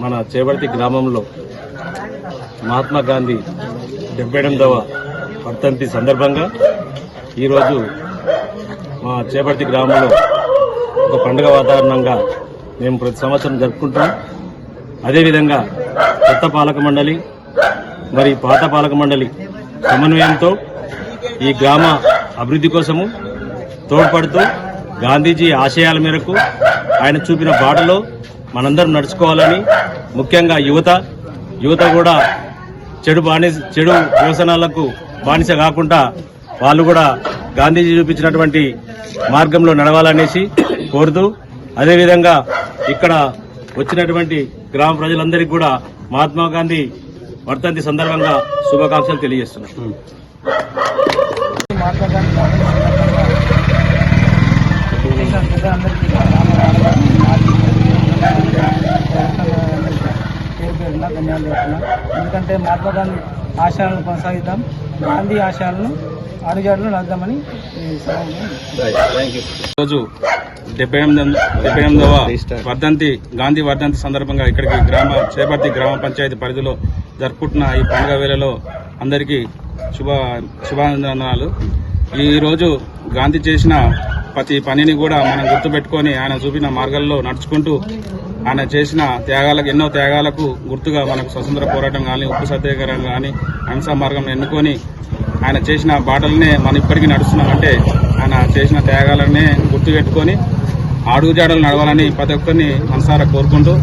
మన చేపర్తి గ్రామంలో మహాత్మా గాంధీ డెబ్బై ఎనిమిదవ వర్ధంతి సందర్భంగా ఈరోజు మా చేపర్తి గ్రామంలో ఒక పండుగ వాతావరణంగా మేము ప్రతి సంవత్సరం జరుపుకుంటాం. అదేవిధంగా కొత్త పాలక మండలి మరి పాత పాలక మండలి సమన్వయంతో ఈ గ్రామ అభివృద్ధి కోసము తోడ్పడుతూ గాంధీజీ ఆశయాల మేరకు ఆయన చూపిన బాటలో మనందరం నడుచుకోవాలని ముఖ్యంగా యువత. యువత కూడా చెడు బానిస చెడు వ్యసనాలకు బానిస కాకుండా వాళ్ళు కూడా గాంధీజీ చూపించినటువంటి మార్గంలో నడవాలనేసి కోరుతూ అదేవిధంగా ఇక్కడ వచ్చినటువంటి గ్రామ ప్రజలందరికీ కూడా మహాత్మా గాంధీ వర్ధంతి సందర్భంగా శుభాకాంక్షలు తెలియజేస్తున్నాం. అందరికీ ధన్యవాదాలు చెప్తున్నా ఎందుకంటే మహాత్మా గాంధీ ఆశయాలను కొనసాగిద్దాం. గాంధీ ఆశయాలను అడుగుజాడులు నడుద్దామని ఈ సభలో రోజు డెబ్బై ఎనిమిది డెబ్బై ఎనిమిదవ వర్ధంతి గాంధీ వర్ధంతి సందర్భంగా ఇక్కడికి గ్రామ చేపర్తి గ్రామ పంచాయతీ పరిధిలో జరుపుకుంటున్న ఈ పండుగ వేళలో అందరికీ శుభ శుభానందనాలు. ఈ రోజు గాంధీ చేసిన ప్రతి పనిని కూడా మనం గుర్తుపెట్టుకొని ఆయన చూపిన మార్గాల్లో నడుచుకుంటూ ఆయన చేసిన త్యాగాలకు ఎన్నో త్యాగాలకు గుర్తుగా మనకు స్వతంత్ర పోరాటం కానీ ఉప్పు సత్యాగ్రహం కానీ అహింసా మార్గం ఎన్నుకొని ఆయన చేసిన బాటలనే మనం ఇప్పటికీ నడుస్తున్నామంటే ఆయన చేసిన త్యాగాలనే గుర్తుపెట్టుకొని అడుగుజాడలు నడవాలని ప్రతి ఒక్కరిని మనసారా కోరుకుంటూ